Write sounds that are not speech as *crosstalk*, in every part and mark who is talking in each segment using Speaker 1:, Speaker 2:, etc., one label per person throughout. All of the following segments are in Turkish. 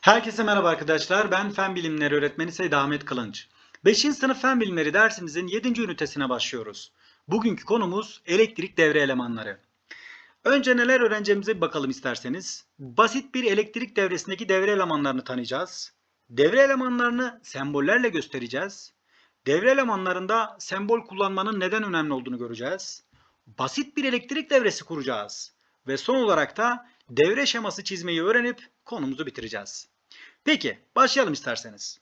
Speaker 1: Herkese merhaba arkadaşlar. Ben Fen Bilimleri Öğretmeni Seyit Ahmet Kılınç. 5. sınıf Fen Bilimleri dersimizin 7. ünitesine başlıyoruz. Bugünkü konumuz elektrik devre elemanları. Önce neler öğreneceğimize bir bakalım isterseniz. Basit bir elektrik devresindeki devre elemanlarını tanıyacağız. Devre elemanlarını sembollerle göstereceğiz. Devre elemanlarında sembol kullanmanın neden önemli olduğunu göreceğiz. Basit bir elektrik devresi kuracağız. Ve son olarak da devre şeması çizmeyi öğrenip konumuzu bitireceğiz. Peki başlayalım isterseniz.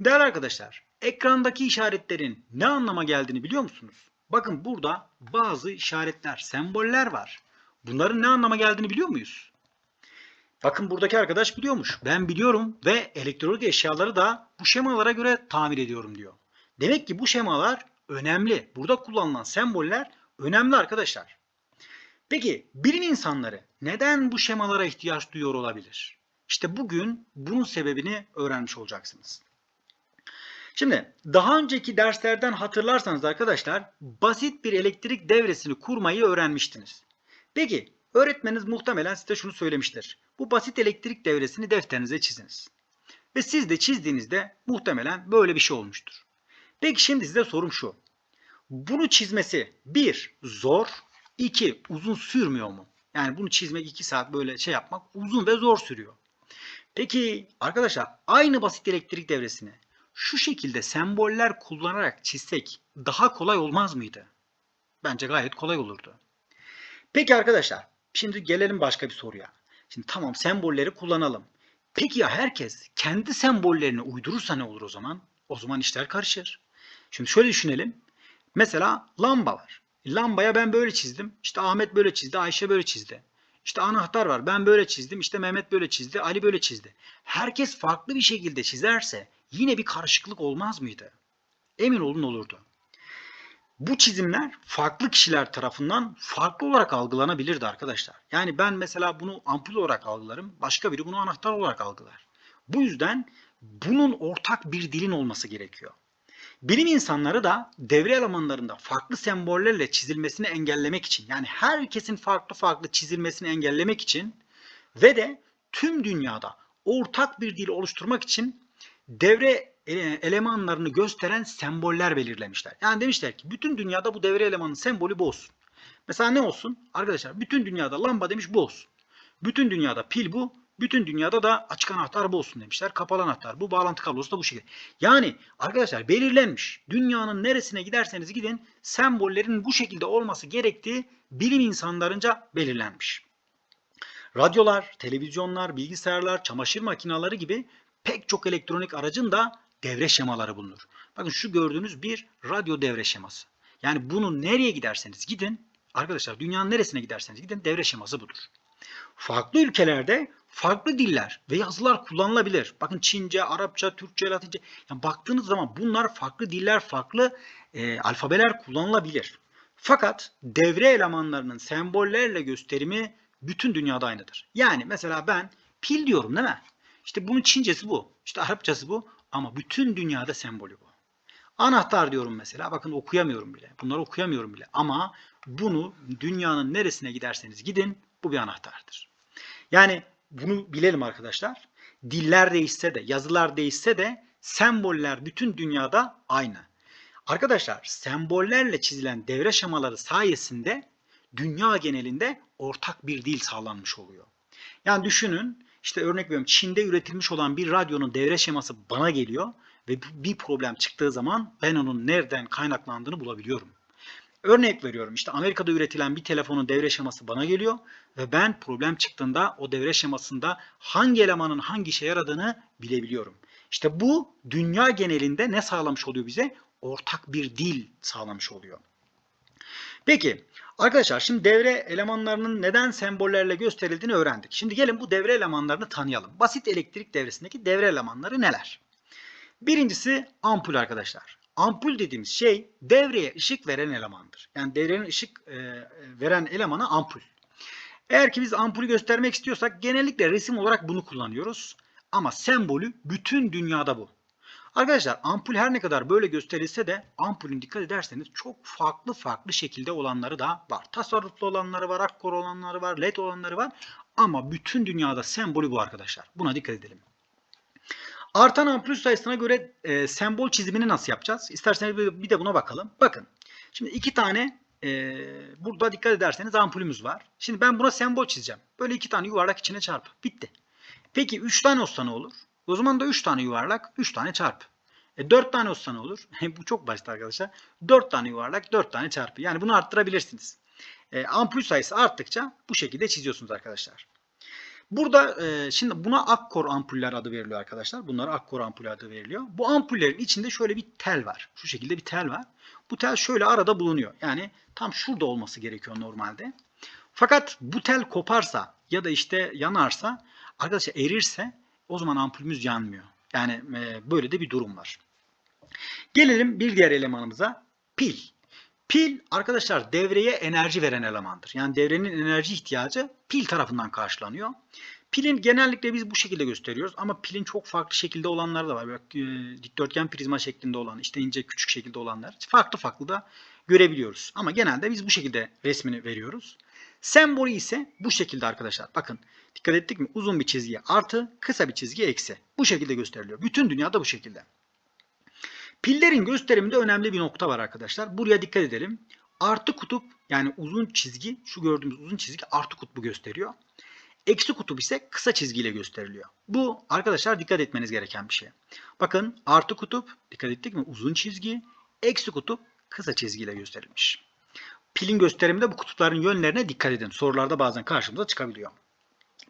Speaker 1: Değerli arkadaşlar, ekrandaki işaretlerin ne anlama geldiğini biliyor musunuz? Bakın burada bazı işaretler, semboller var. Bunların ne anlama geldiğini biliyor muyuz? Bakın buradaki arkadaş biliyormuş. Ben biliyorum ve elektronik eşyaları da bu şemalara göre tamir ediyorum diyor. Demek ki bu şemalar önemli. Burada kullanılan semboller önemli arkadaşlar. Peki bilim insanları neden bu şemalara ihtiyaç duyuyor olabilir? İşte bugün bunun sebebini öğrenmiş olacaksınız. Şimdi daha önceki derslerden hatırlarsanız arkadaşlar basit bir elektrik devresini kurmayı öğrenmiştiniz. Peki öğretmeniniz muhtemelen size şunu söylemiştir. Bu basit elektrik devresini defterinize çiziniz. Ve siz de çizdiğinizde muhtemelen böyle bir şey olmuştur. Peki şimdi size sorum şu. Bunu çizmesi bir zor, iki uzun sürmüyor mu? Yani bunu çizmek iki saat böyle şey yapmak uzun ve zor sürüyor. Peki arkadaşlar aynı basit elektrik devresini şu şekilde semboller kullanarak çizsek daha kolay olmaz mıydı? Bence gayet kolay olurdu. Peki arkadaşlar şimdi gelelim başka bir soruya. Şimdi tamam sembolleri kullanalım. Peki ya herkes kendi sembollerini uydurursa ne olur o zaman? O zaman işler karışır. Şimdi şöyle düşünelim. Mesela lamba var. Lambaya ben böyle çizdim. İşte Ahmet böyle çizdi, Ayşe böyle çizdi. İşte anahtar var. Ben böyle çizdim. İşte Mehmet böyle çizdi, Ali böyle çizdi. Herkes farklı bir şekilde çizerse yine bir karışıklık olmaz mıydı? Emin olun olurdu. Bu çizimler farklı kişiler tarafından farklı olarak algılanabilirdi arkadaşlar. Yani ben mesela bunu ampul olarak algılarım, başka biri bunu anahtar olarak algılar. Bu yüzden bunun ortak bir dilin olması gerekiyor. Bilim insanları da devre elemanlarında farklı sembollerle çizilmesini engellemek için yani herkesin farklı farklı çizilmesini engellemek için ve de tüm dünyada ortak bir dil oluşturmak için devre elemanlarını gösteren semboller belirlemişler. Yani demişler ki bütün dünyada bu devre elemanının sembolü bu olsun. Mesela ne olsun? Arkadaşlar bütün dünyada lamba demiş bu olsun. Bütün dünyada pil bu, bütün dünyada da açık anahtar bu olsun demişler. Kapalı anahtar bu. Bağlantı kablosu da bu şekilde. Yani arkadaşlar belirlenmiş. Dünyanın neresine giderseniz gidin sembollerin bu şekilde olması gerektiği bilim insanlarınca belirlenmiş. Radyolar, televizyonlar, bilgisayarlar, çamaşır makineleri gibi pek çok elektronik aracın da devre şemaları bulunur. Bakın şu gördüğünüz bir radyo devre şeması. Yani bunu nereye giderseniz gidin arkadaşlar dünyanın neresine giderseniz gidin devre şeması budur. Farklı ülkelerde farklı diller ve yazılar kullanılabilir. Bakın Çince, Arapça, Türkçe, Latince. Yani baktığınız zaman bunlar farklı diller, farklı e, alfabeler kullanılabilir. Fakat devre elemanlarının sembollerle gösterimi bütün dünyada aynıdır. Yani mesela ben pil diyorum değil mi? İşte bunun Çincesi bu. İşte Arapçası bu. Ama bütün dünyada sembolü bu. Anahtar diyorum mesela. Bakın okuyamıyorum bile. Bunları okuyamıyorum bile. Ama bunu dünyanın neresine giderseniz gidin bu bir anahtardır. Yani bunu bilelim arkadaşlar. Diller değişse de, yazılar değişse de semboller bütün dünyada aynı. Arkadaşlar sembollerle çizilen devre şemaları sayesinde dünya genelinde ortak bir dil sağlanmış oluyor. Yani düşünün işte örnek veriyorum Çin'de üretilmiş olan bir radyonun devre şeması bana geliyor ve bir problem çıktığı zaman ben onun nereden kaynaklandığını bulabiliyorum. Örnek veriyorum işte Amerika'da üretilen bir telefonun devre şeması bana geliyor ve ben problem çıktığında o devre şemasında hangi elemanın hangi işe yaradığını bilebiliyorum. İşte bu dünya genelinde ne sağlamış oluyor bize? Ortak bir dil sağlamış oluyor. Peki arkadaşlar şimdi devre elemanlarının neden sembollerle gösterildiğini öğrendik. Şimdi gelin bu devre elemanlarını tanıyalım. Basit elektrik devresindeki devre elemanları neler? Birincisi ampul arkadaşlar. Ampul dediğimiz şey devreye ışık veren elemandır. Yani devrenin ışık e, veren elemanı ampul. Eğer ki biz ampulü göstermek istiyorsak genellikle resim olarak bunu kullanıyoruz. Ama sembolü bütün dünyada bu. Arkadaşlar ampul her ne kadar böyle gösterilse de ampulün dikkat ederseniz çok farklı farklı şekilde olanları da var. Tasarruflu olanları var, akkor olanları var, led olanları var. Ama bütün dünyada sembolü bu arkadaşlar. Buna dikkat edelim. Artan ampul sayısına göre e, sembol çizimini nasıl yapacağız? İsterseniz bir, de buna bakalım. Bakın. Şimdi iki tane e, burada dikkat ederseniz ampulümüz var. Şimdi ben buna sembol çizeceğim. Böyle iki tane yuvarlak içine çarp. Bitti. Peki üç tane olsa ne olur? O zaman da üç tane yuvarlak, üç tane çarp. E, 4 tane olsa ne olur? *laughs* Bu çok basit arkadaşlar. 4 tane yuvarlak, 4 tane çarpı. Yani bunu arttırabilirsiniz. E, ampul sayısı arttıkça bu şekilde çiziyorsunuz arkadaşlar. Burada e, şimdi buna akkor ampuller adı veriliyor arkadaşlar. Bunlara akkor ampul adı veriliyor. Bu ampullerin içinde şöyle bir tel var. Şu şekilde bir tel var. Bu tel şöyle arada bulunuyor. Yani tam şurada olması gerekiyor normalde. Fakat bu tel koparsa ya da işte yanarsa arkadaşlar erirse o zaman ampulümüz yanmıyor. Yani e, böyle de bir durum var. Gelelim bir diğer elemanımıza pil. Pil arkadaşlar devreye enerji veren elemandır. Yani devrenin enerji ihtiyacı pil tarafından karşılanıyor. Pilin genellikle biz bu şekilde gösteriyoruz ama pilin çok farklı şekilde olanları da var. Bak, e, dikdörtgen prizma şeklinde olan, işte ince küçük şekilde olanlar farklı farklı da görebiliyoruz. Ama genelde biz bu şekilde resmini veriyoruz. Sembolü ise bu şekilde arkadaşlar. Bakın dikkat ettik mi? Uzun bir çizgi artı, kısa bir çizgi eksi. Bu şekilde gösteriliyor. Bütün dünyada bu şekilde. Pillerin gösteriminde önemli bir nokta var arkadaşlar. Buraya dikkat edelim. Artı kutup yani uzun çizgi, şu gördüğümüz uzun çizgi artı kutbu gösteriyor. Eksi kutup ise kısa çizgiyle gösteriliyor. Bu arkadaşlar dikkat etmeniz gereken bir şey. Bakın artı kutup dikkat ettik mi? Uzun çizgi, eksi kutup kısa çizgiyle gösterilmiş. Pilin gösteriminde bu kutupların yönlerine dikkat edin. Sorularda bazen karşımıza çıkabiliyor.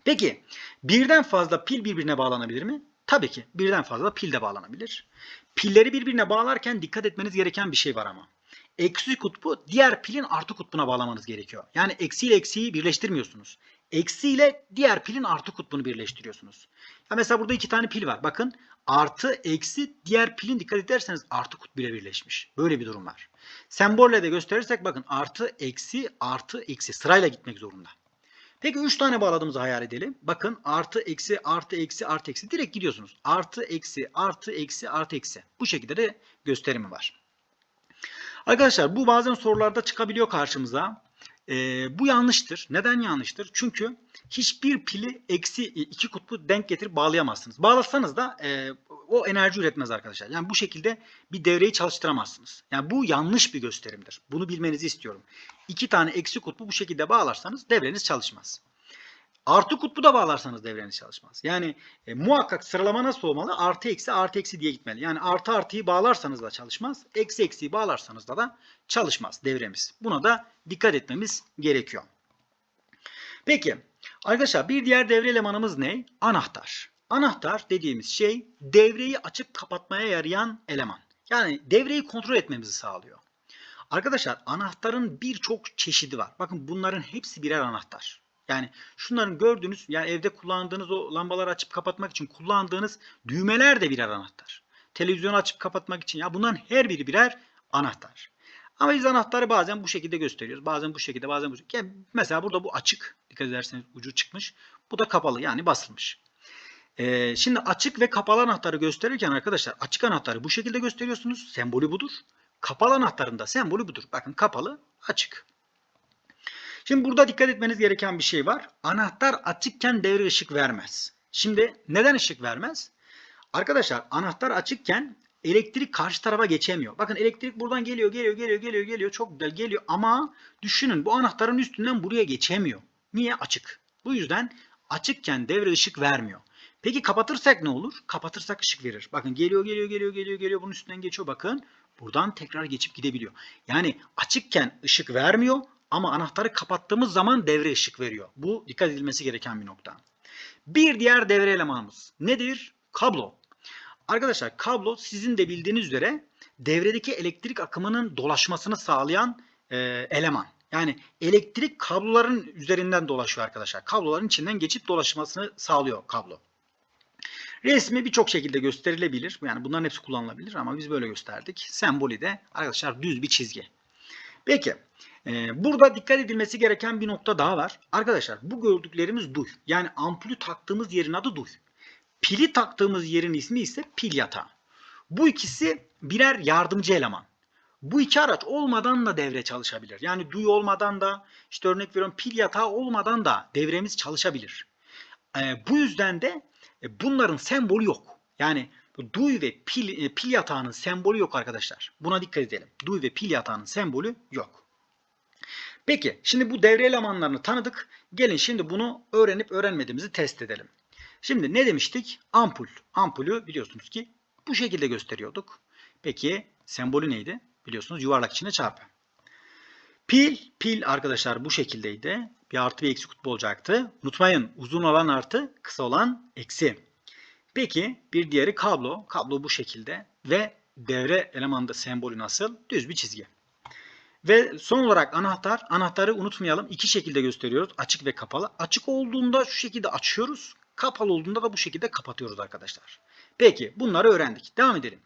Speaker 1: Peki birden fazla pil birbirine bağlanabilir mi? Tabii ki birden fazla pil de bağlanabilir. Pilleri birbirine bağlarken dikkat etmeniz gereken bir şey var ama. Eksi kutbu diğer pilin artı kutbuna bağlamanız gerekiyor. Yani eksi ile eksiyi birleştirmiyorsunuz. Eksi ile diğer pilin artı kutbunu birleştiriyorsunuz. Ya mesela burada iki tane pil var. Bakın artı eksi diğer pilin dikkat ederseniz artı kutbu ile birleşmiş. Böyle bir durum var. Sembolle de gösterirsek bakın artı eksi artı eksi sırayla gitmek zorunda. Peki 3 tane bağladığımızı hayal edelim. Bakın artı eksi artı eksi artı eksi direkt gidiyorsunuz. Artı eksi artı eksi artı eksi. Bu şekilde de gösterimi var. Arkadaşlar bu bazen sorularda çıkabiliyor karşımıza. Ee, bu yanlıştır. Neden yanlıştır? Çünkü hiçbir pili eksi iki kutbu denk getirip bağlayamazsınız. Bağlasanız da e, o enerji üretmez arkadaşlar. Yani bu şekilde bir devreyi çalıştıramazsınız. Yani bu yanlış bir gösterimdir. Bunu bilmenizi istiyorum. İki tane eksi kutbu bu şekilde bağlarsanız devreniz çalışmaz. Artı kutbu da bağlarsanız devreniz çalışmaz. Yani e, muhakkak sıralama nasıl olmalı? Artı eksi artı eksi diye gitmeli. Yani artı artıyı bağlarsanız da çalışmaz. Eksi eksiyi bağlarsanız da da çalışmaz devremiz. Buna da dikkat etmemiz gerekiyor. Peki arkadaşlar bir diğer devre elemanımız ne? Anahtar. Anahtar dediğimiz şey devreyi açıp kapatmaya yarayan eleman. Yani devreyi kontrol etmemizi sağlıyor. Arkadaşlar anahtarın birçok çeşidi var. Bakın bunların hepsi birer anahtar. Yani şunların gördüğünüz yani evde kullandığınız o lambaları açıp kapatmak için kullandığınız düğmeler de birer anahtar. Televizyonu açıp kapatmak için ya bunların her biri birer anahtar. Ama biz anahtarı bazen bu şekilde gösteriyoruz. Bazen bu şekilde bazen bu şekilde. Yani mesela burada bu açık. Dikkat ederseniz ucu çıkmış. Bu da kapalı yani basılmış. Ee, şimdi açık ve kapalı anahtarı gösterirken arkadaşlar açık anahtarı bu şekilde gösteriyorsunuz. Sembolü budur. Kapalı anahtarın da sembolü budur. Bakın kapalı, açık. Şimdi burada dikkat etmeniz gereken bir şey var. Anahtar açıkken devre ışık vermez. Şimdi neden ışık vermez? Arkadaşlar anahtar açıkken elektrik karşı tarafa geçemiyor. Bakın elektrik buradan geliyor, geliyor, geliyor, geliyor, geliyor. Çok güzel geliyor ama düşünün bu anahtarın üstünden buraya geçemiyor. Niye? Açık. Bu yüzden açıkken devre ışık vermiyor. Peki kapatırsak ne olur? Kapatırsak ışık verir. Bakın geliyor, geliyor, geliyor, geliyor, geliyor. Bunun üstünden geçiyor. Bakın buradan tekrar geçip gidebiliyor. Yani açıkken ışık vermiyor ama anahtarı kapattığımız zaman devre ışık veriyor. Bu dikkat edilmesi gereken bir nokta. Bir diğer devre elemanımız nedir? Kablo. Arkadaşlar kablo sizin de bildiğiniz üzere devredeki elektrik akımının dolaşmasını sağlayan e, eleman. Yani elektrik kabloların üzerinden dolaşıyor arkadaşlar. Kabloların içinden geçip dolaşmasını sağlıyor kablo. Resmi birçok şekilde gösterilebilir. Yani bunların hepsi kullanılabilir ama biz böyle gösterdik. Sembolü de arkadaşlar düz bir çizgi. Peki e, burada dikkat edilmesi gereken bir nokta daha var. Arkadaşlar bu gördüklerimiz duy. Yani ampulü taktığımız yerin adı duy. Pili taktığımız yerin ismi ise pil yatağı. Bu ikisi birer yardımcı eleman. Bu iki araç olmadan da devre çalışabilir. Yani duy olmadan da işte örnek veriyorum pil yatağı olmadan da devremiz çalışabilir. E, bu yüzden de e, bunların sembolü yok. Yani duy ve pil, e, pil yatağının sembolü yok arkadaşlar. Buna dikkat edelim. Duy ve pil yatağının sembolü yok. Peki şimdi bu devre elemanlarını tanıdık. Gelin şimdi bunu öğrenip öğrenmediğimizi test edelim. Şimdi ne demiştik? Ampul. Ampulü biliyorsunuz ki bu şekilde gösteriyorduk. Peki sembolü neydi? Biliyorsunuz yuvarlak içine çarpı. Pil, pil arkadaşlar bu şekildeydi. Bir artı bir eksi kutbu olacaktı. Unutmayın uzun olan artı, kısa olan eksi. Peki bir diğeri kablo. Kablo bu şekilde ve devre elemanda sembolü nasıl? Düz bir çizgi. Ve son olarak anahtar. Anahtarı unutmayalım. iki şekilde gösteriyoruz. Açık ve kapalı. Açık olduğunda şu şekilde açıyoruz. Kapalı olduğunda da bu şekilde kapatıyoruz arkadaşlar. Peki bunları öğrendik. Devam edelim.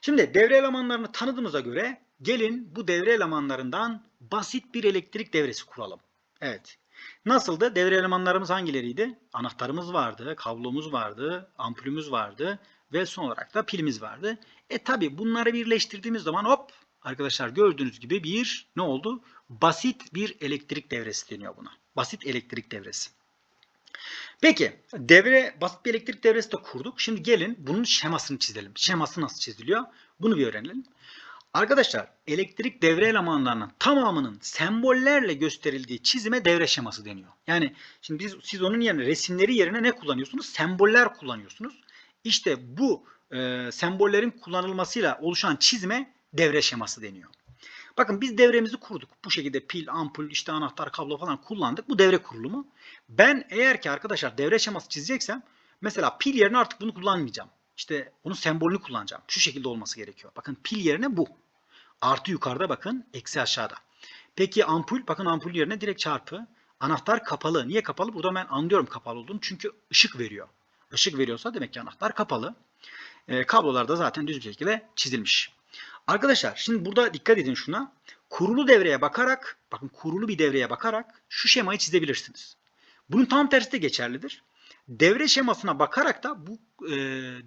Speaker 1: Şimdi devre elemanlarını tanıdığımıza göre gelin bu devre elemanlarından basit bir elektrik devresi kuralım. Evet. Nasıldı? Devre elemanlarımız hangileriydi? Anahtarımız vardı, kablomuz vardı, ampulümüz vardı ve son olarak da pilimiz vardı. E tabi bunları birleştirdiğimiz zaman hop arkadaşlar gördüğünüz gibi bir ne oldu? Basit bir elektrik devresi deniyor buna. Basit elektrik devresi. Peki devre basit bir elektrik devresi de kurduk. Şimdi gelin bunun şemasını çizelim. Şeması nasıl çiziliyor? Bunu bir öğrenelim. Arkadaşlar elektrik devre elemanlarının tamamının sembollerle gösterildiği çizime devre şeması deniyor. Yani şimdi biz siz onun yerine resimleri yerine ne kullanıyorsunuz? Semboller kullanıyorsunuz. İşte bu e, sembollerin kullanılmasıyla oluşan çizime devre şeması deniyor. Bakın biz devremizi kurduk. Bu şekilde pil, ampul, işte anahtar, kablo falan kullandık. Bu devre kurulumu. Ben eğer ki arkadaşlar devre şeması çizeceksem mesela pil yerine artık bunu kullanmayacağım. İşte onun sembolünü kullanacağım. Şu şekilde olması gerekiyor. Bakın pil yerine bu. Artı yukarıda bakın, eksi aşağıda. Peki ampul, bakın ampul yerine direkt çarpı. Anahtar kapalı. Niye kapalı? Burada ben anlıyorum kapalı olduğunu. Çünkü ışık veriyor. Işık veriyorsa demek ki anahtar kapalı. E, kablolar da zaten düz bir şekilde çizilmiş. Arkadaşlar şimdi burada dikkat edin şuna. Kurulu devreye bakarak, bakın kurulu bir devreye bakarak şu şemayı çizebilirsiniz. Bunun tam tersi de geçerlidir. Devre şemasına bakarak da bu e,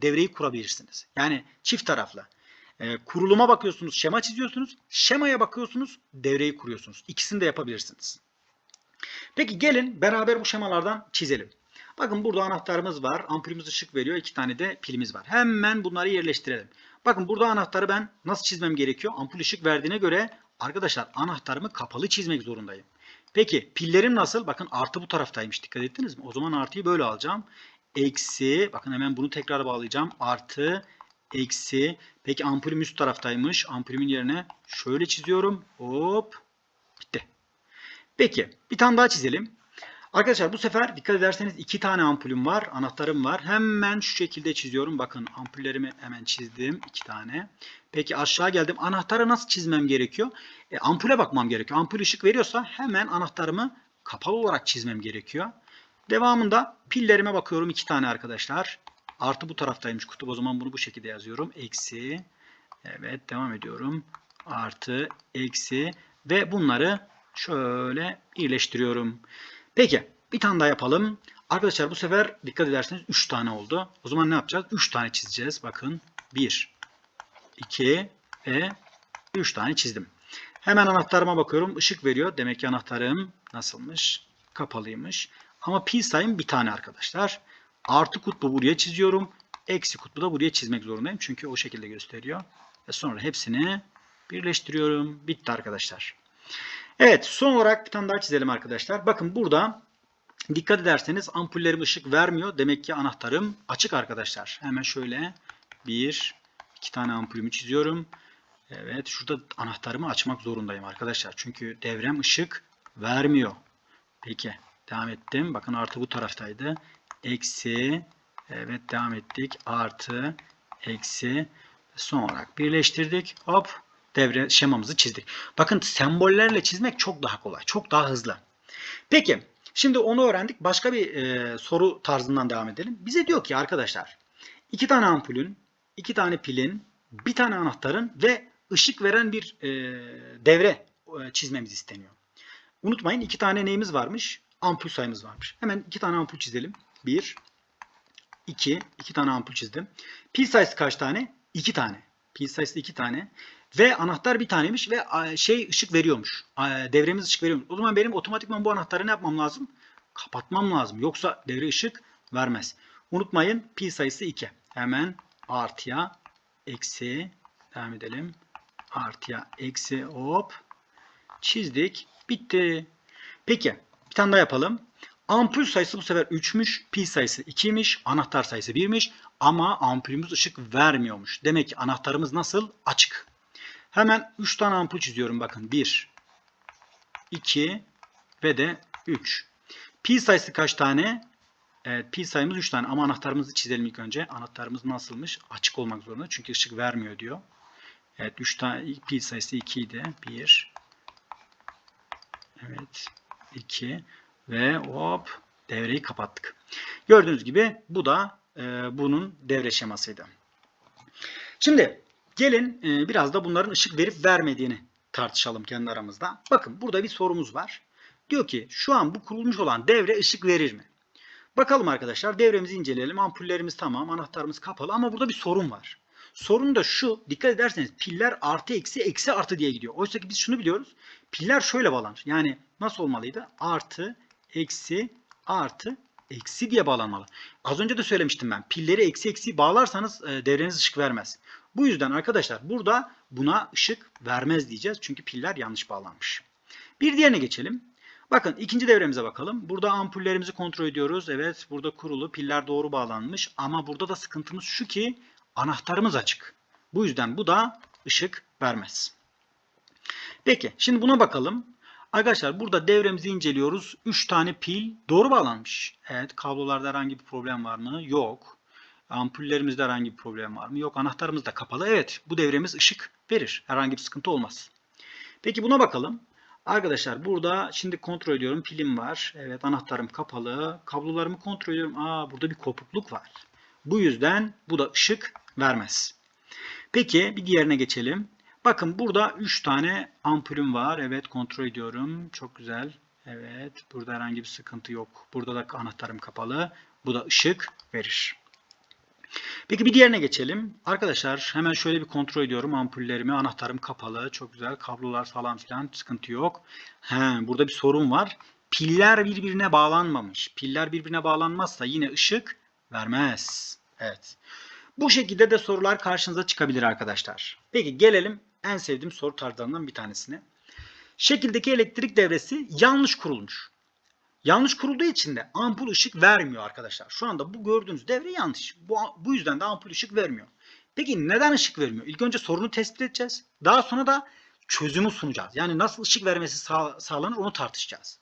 Speaker 1: devreyi kurabilirsiniz. Yani çift taraflı. E, kuruluma bakıyorsunuz, şema çiziyorsunuz. Şemaya bakıyorsunuz, devreyi kuruyorsunuz. İkisini de yapabilirsiniz. Peki gelin beraber bu şemalardan çizelim. Bakın burada anahtarımız var. Ampulümüz ışık veriyor. iki tane de pilimiz var. Hemen bunları yerleştirelim. Bakın burada anahtarı ben nasıl çizmem gerekiyor? Ampul ışık verdiğine göre arkadaşlar anahtarımı kapalı çizmek zorundayım. Peki pillerim nasıl? Bakın artı bu taraftaymış. Dikkat ettiniz mi? O zaman artıyı böyle alacağım. Eksi. Bakın hemen bunu tekrar bağlayacağım. Artı. Eksi. Peki ampulüm üst taraftaymış. Ampulümün yerine şöyle çiziyorum. Hop. Bitti. Peki. Bir tane daha çizelim. Arkadaşlar bu sefer dikkat ederseniz iki tane ampulüm var. Anahtarım var. Hemen şu şekilde çiziyorum. Bakın ampullerimi hemen çizdim. iki tane. Peki aşağı geldim. Anahtarı nasıl çizmem gerekiyor? E, ampule bakmam gerekiyor. Ampul ışık veriyorsa hemen anahtarımı kapalı olarak çizmem gerekiyor. Devamında pillerime bakıyorum. iki tane arkadaşlar. Artı bu taraftaymış kutup. O zaman bunu bu şekilde yazıyorum. Eksi. Evet devam ediyorum. Artı, eksi ve bunları şöyle birleştiriyorum. Peki bir tane daha yapalım. Arkadaşlar bu sefer dikkat ederseniz 3 tane oldu. O zaman ne yapacağız? 3 tane çizeceğiz. Bakın 1, 2 ve 3 tane çizdim. Hemen anahtarıma bakıyorum. Işık veriyor. Demek ki anahtarım nasılmış? Kapalıymış. Ama pil sayım bir tane arkadaşlar. Artı kutbu buraya çiziyorum. Eksi kutbu da buraya çizmek zorundayım. Çünkü o şekilde gösteriyor. Ve sonra hepsini birleştiriyorum. Bitti arkadaşlar. Evet son olarak bir tane daha çizelim arkadaşlar. Bakın burada dikkat ederseniz ampullerim ışık vermiyor. Demek ki anahtarım açık arkadaşlar. Hemen şöyle bir iki tane ampulümü çiziyorum. Evet şurada anahtarımı açmak zorundayım arkadaşlar. Çünkü devrem ışık vermiyor. Peki devam ettim. Bakın artı bu taraftaydı. Eksi evet devam ettik. Artı eksi son olarak birleştirdik. Hop devre şemamızı çizdik. Bakın sembollerle çizmek çok daha kolay. Çok daha hızlı. Peki şimdi onu öğrendik. Başka bir e, soru tarzından devam edelim. Bize diyor ki arkadaşlar iki tane ampulün, iki tane pilin, bir tane anahtarın ve ışık veren bir e, devre e, çizmemiz isteniyor. Unutmayın iki tane neyimiz varmış? Ampul sayımız varmış. Hemen iki tane ampul çizelim. Bir, iki, iki tane ampul çizdim. Pil sayısı kaç tane? İki tane. Pil sayısı iki tane. Ve anahtar bir taneymiş ve şey ışık veriyormuş. Devremiz ışık veriyormuş. O zaman benim otomatikman bu anahtarı ne yapmam lazım? Kapatmam lazım. Yoksa devre ışık vermez. Unutmayın pil sayısı 2. Hemen artıya eksi devam edelim. Artıya eksi hop çizdik. Bitti. Peki bir tane daha yapalım. Ampul sayısı bu sefer 3'müş. Pi sayısı 2'ymiş. Anahtar sayısı 1'miş. Ama ampulümüz ışık vermiyormuş. Demek ki anahtarımız nasıl? Açık. Hemen 3 tane ampul çiziyorum. Bakın 1, 2 ve de 3. Pi sayısı kaç tane? Evet, pi sayımız 3 tane ama anahtarımızı çizelim ilk önce. Anahtarımız nasılmış? Açık olmak zorunda çünkü ışık vermiyor diyor. Evet 3 tane pi sayısı 2 idi. 1 Evet 2 ve hop devreyi kapattık. Gördüğünüz gibi bu da e, bunun devre şemasıydı. Şimdi gelin e, biraz da bunların ışık verip vermediğini tartışalım kendi aramızda. Bakın burada bir sorumuz var. Diyor ki şu an bu kurulmuş olan devre ışık verir mi? Bakalım arkadaşlar devremizi inceleyelim. Ampullerimiz tamam, anahtarımız kapalı ama burada bir sorun var. Sorun da şu, dikkat ederseniz piller artı eksi eksi artı diye gidiyor. Oysa ki biz şunu biliyoruz. Piller şöyle bağlanır. Yani nasıl olmalıydı? Artı, eksi, artı, eksi diye bağlanmalı. Az önce de söylemiştim ben. Pilleri eksi eksi bağlarsanız e, devreniz ışık vermez. Bu yüzden arkadaşlar burada buna ışık vermez diyeceğiz. Çünkü piller yanlış bağlanmış. Bir diğerine geçelim. Bakın ikinci devremize bakalım. Burada ampullerimizi kontrol ediyoruz. Evet burada kurulu piller doğru bağlanmış. Ama burada da sıkıntımız şu ki anahtarımız açık. Bu yüzden bu da ışık vermez. Peki şimdi buna bakalım. Arkadaşlar burada devremizi inceliyoruz. 3 tane pil doğru bağlanmış. Evet kablolarda herhangi bir problem var mı? Yok. Ampullerimizde herhangi bir problem var mı? Yok. Anahtarımız da kapalı. Evet bu devremiz ışık verir. Herhangi bir sıkıntı olmaz. Peki buna bakalım. Arkadaşlar burada şimdi kontrol ediyorum. Pilim var. Evet anahtarım kapalı. Kablolarımı kontrol ediyorum. Aa burada bir kopukluk var. Bu yüzden bu da ışık vermez. Peki bir diğerine geçelim. Bakın burada 3 tane ampulüm var. Evet kontrol ediyorum. Çok güzel. Evet burada herhangi bir sıkıntı yok. Burada da anahtarım kapalı. Bu da ışık verir. Peki bir diğerine geçelim. Arkadaşlar hemen şöyle bir kontrol ediyorum ampullerimi. Anahtarım kapalı. Çok güzel. Kablolar falan filan sıkıntı yok. He, burada bir sorun var. Piller birbirine bağlanmamış. Piller birbirine bağlanmazsa yine ışık vermez. Evet. Bu şekilde de sorular karşınıza çıkabilir arkadaşlar. Peki gelelim en sevdiğim soru tarzlarından bir tanesine. Şekildeki elektrik devresi yanlış kurulmuş. Yanlış kurulduğu için de ampul ışık vermiyor arkadaşlar. Şu anda bu gördüğünüz devre yanlış. Bu, bu yüzden de ampul ışık vermiyor. Peki neden ışık vermiyor? İlk önce sorunu tespit edeceğiz. Daha sonra da çözümü sunacağız. Yani nasıl ışık vermesi sağ, sağlanır onu tartışacağız.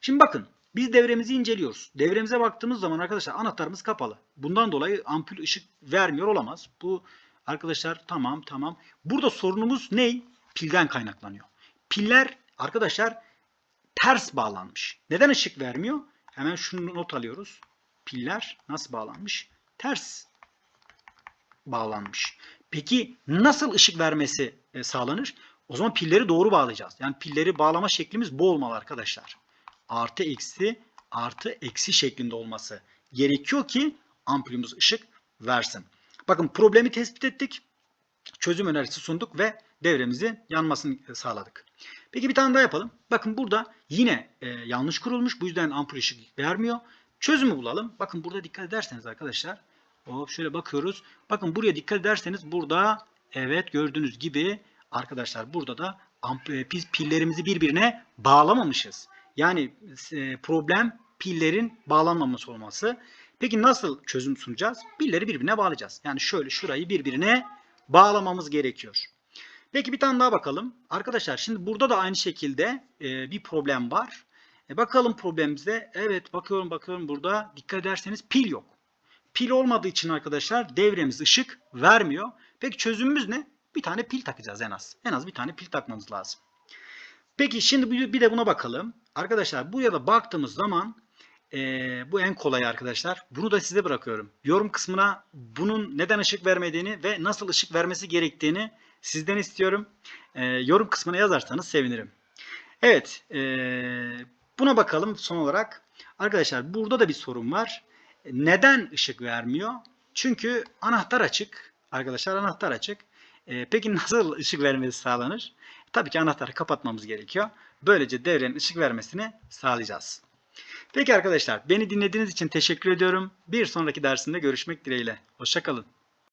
Speaker 1: Şimdi bakın biz devremizi inceliyoruz. Devremize baktığımız zaman arkadaşlar anahtarımız kapalı. Bundan dolayı ampul ışık vermiyor olamaz. Bu arkadaşlar tamam tamam. Burada sorunumuz ne? Pilden kaynaklanıyor. Piller arkadaşlar ters bağlanmış. Neden ışık vermiyor? Hemen şunu not alıyoruz. Piller nasıl bağlanmış? Ters bağlanmış. Peki nasıl ışık vermesi e, sağlanır? O zaman pilleri doğru bağlayacağız. Yani pilleri bağlama şeklimiz bu olmalı arkadaşlar. Artı eksi artı eksi şeklinde olması gerekiyor ki ampulümüz ışık versin. Bakın problemi tespit ettik. Çözüm önerisi sunduk ve devremizin yanmasını sağladık. Peki bir tane daha yapalım. Bakın burada yine e, yanlış kurulmuş. Bu yüzden ampul ışık vermiyor. Çözümü bulalım. Bakın burada dikkat ederseniz arkadaşlar. Hop şöyle bakıyoruz. Bakın buraya dikkat ederseniz burada evet gördüğünüz gibi arkadaşlar burada da biz pillerimizi birbirine bağlamamışız. Yani e, problem pillerin bağlanmaması olması. Peki nasıl çözüm sunacağız? Pilleri birbirine bağlayacağız. Yani şöyle şurayı birbirine bağlamamız gerekiyor. Peki bir tane daha bakalım. Arkadaşlar şimdi burada da aynı şekilde e, bir problem var. E, bakalım problemimize. Evet bakıyorum bakıyorum burada dikkat ederseniz pil yok. Pil olmadığı için arkadaşlar devremiz ışık vermiyor. Peki çözümümüz ne? Bir tane pil takacağız en az. En az bir tane pil takmamız lazım. Peki şimdi bir de buna bakalım. Arkadaşlar buraya da baktığımız zaman e, bu en kolay arkadaşlar. Bunu da size bırakıyorum. Yorum kısmına bunun neden ışık vermediğini ve nasıl ışık vermesi gerektiğini sizden istiyorum. E, yorum kısmına yazarsanız sevinirim. Evet. E, buna bakalım son olarak. Arkadaşlar burada da bir sorun var. Neden ışık vermiyor? Çünkü anahtar açık. Arkadaşlar anahtar açık. E, peki nasıl *laughs* ışık vermesi sağlanır? Tabii ki anahtarı kapatmamız gerekiyor. Böylece devrenin ışık vermesini sağlayacağız. Peki arkadaşlar beni dinlediğiniz için teşekkür ediyorum. Bir sonraki dersimde görüşmek dileğiyle. Hoşçakalın.